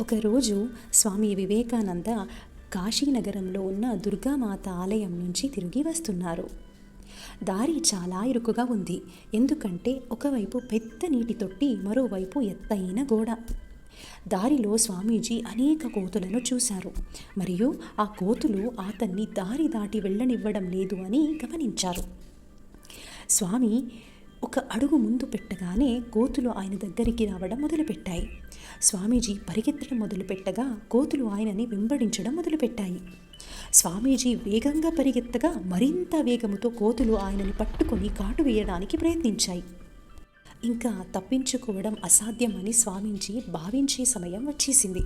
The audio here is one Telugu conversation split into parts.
ఒకరోజు స్వామి వివేకానంద కాశీనగరంలో ఉన్న దుర్గామాత ఆలయం నుంచి తిరిగి వస్తున్నారు. దారి చాలా ఇరుకుగా ఉంది. ఎందుకంటే ఒకవైపు పెద్ద నీటి తొట్టి మరోవైపు ఎత్తైన గోడ. దారిలో స్వామీజీ అనేక కోతులను చూశారు. మరియు ఆ కోతులు అతన్ని దారి దాటి వెళ్ళనివ్వడం లేదు అని గమనించారు. స్వామి ఒక అడుగు ముందు పెట్టగానే కోతులు ఆయన దగ్గరికి రావడం మొదలుపెట్టాయి. స్వామీజీ పరిగెత్తడం మొదలుపెట్టగా కోతులు ఆయనని వెంబడించడం మొదలుపెట్టాయి. స్వామీజీ వేగంగా పరిగెత్తగా మరింత వేగముతో కోతులు ఆయనని పట్టుకొని కాటు వేయడానికి ప్రయత్నించాయి. ఇంకా తప్పించుకోవడం అసాధ్యమని స్వామీజీ భావించే సమయం వచ్చేసింది.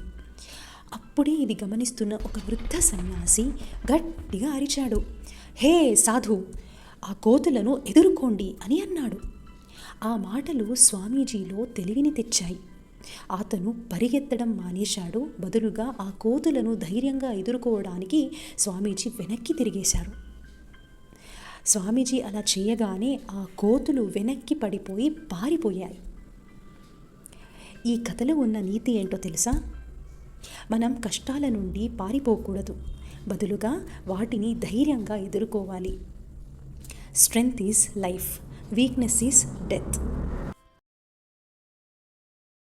అప్పుడే ఇది గమనిస్తున్న ఒక వృద్ధ సన్యాసి గట్టిగా అరిచాడు. హే సాధు ఆ కోతులను ఎదుర్కోండి అని అన్నాడు. ఆ మాటలు స్వామీజీలో తెలివిని తెచ్చాయి. అతను పరిగెత్తడం మానేశాడు. బదులుగా ఆ కోతులను ధైర్యంగా ఎదుర్కోవడానికి స్వామీజీ వెనక్కి తిరిగేశారు. స్వామీజీ అలా చేయగానే ఆ కోతులు వెనక్కి పడిపోయి పారిపోయాయి. ఈ కథలో ఉన్న నీతి ఏంటో తెలుసా? మనం కష్టాల నుండి పారిపోకూడదు. బదులుగా వాటిని ధైర్యంగా ఎదుర్కోవాలి. Strength is life, weakness is death.